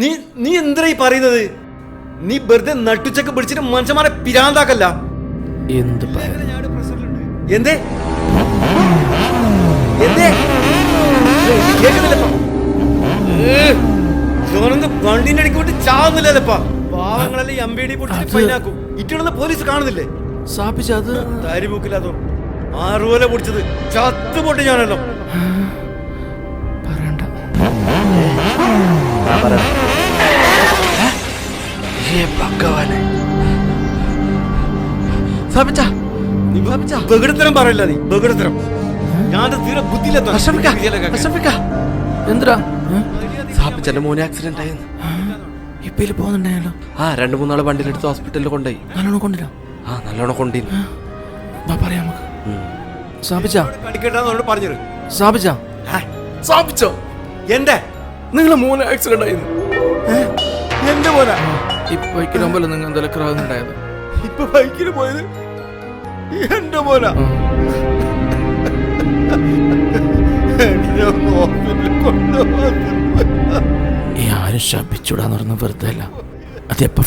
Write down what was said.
നീ നീ എന്താ ഈ പറയുന്നത്? നീ വെറുതെ നട്ടുച്ചക്ക് പിടിച്ചിട്ട് മനുഷ്യന്മാരെ പിരാന്താക്കല്ല. എന്ത് എന്തേ? എന്തേ? കേൾക്കുന്നില്ലപ്പാ. ഇവനൊന്ന് വണ്ടിന്റെ അടിക്ക് വിട്ട് ചാവുന്നില്ലല്ലപ്പാ. പാവങ്ങളെല്ലാം എം ബി ഡി പൊട്ടിച്ച് ഫൈനാക്കും ഇറ്റണെന്ന് പോലീസ് കാണുന്നില്ലേ? സ്ഥാപിച്ചത് താരിമൂക്കില്ലാതോ ആറുപോലെ പൊടിച്ചത്. ചത്തു പൊട്ടി ഞാനല്ലോ. ഭഗവാനെ. സ്ഥാപിച്ച ബഹുടത്തരം പറയില്ല നീ ബഹുടത്തരം ഞാൻ തീരെ ബുദ്ധിയിലെത്താം എന്തിനാ? സ്ഥാപിച്ചെന്റെ മോനെ ആക്സിഡന്റ് ആയിരുന്നു ഇപ്പൊ പോകുന്നുണ്ടായാലോ ആ രണ്ട് മൂന്നാൾ വണ്ടിയിലെടുത്ത് ഹോസ്പിറ്റലിൽ കൊണ്ടുപോയി. നല്ലോണം കൊണ്ടില്ല ആ നല്ലോണം കൊണ്ടീന്. വാ പറയാം നമുക്ക്. സ്ഥാപിച്ച സ്ഥാപിച്ചോ എന്റെ? നിങ്ങളെ മോനെ ആക്സിഡന്റ് ആയിരുന്നു എന്റെ പോലെ ഇപ്പൊ ബൈക്കിന് മുമ്പിൽ നിങ്ങൾ എന്തെങ്കിലും ക്രാവുന്നുണ്ടായത് ഇപ്പൊ ബൈക്കിൽ പോയത് എന്റെ ഈ ആരും ശപിച്ചൂടാന്ന് പറഞ്ഞ വെറുതെ അല്ല. അത് എപ്പോ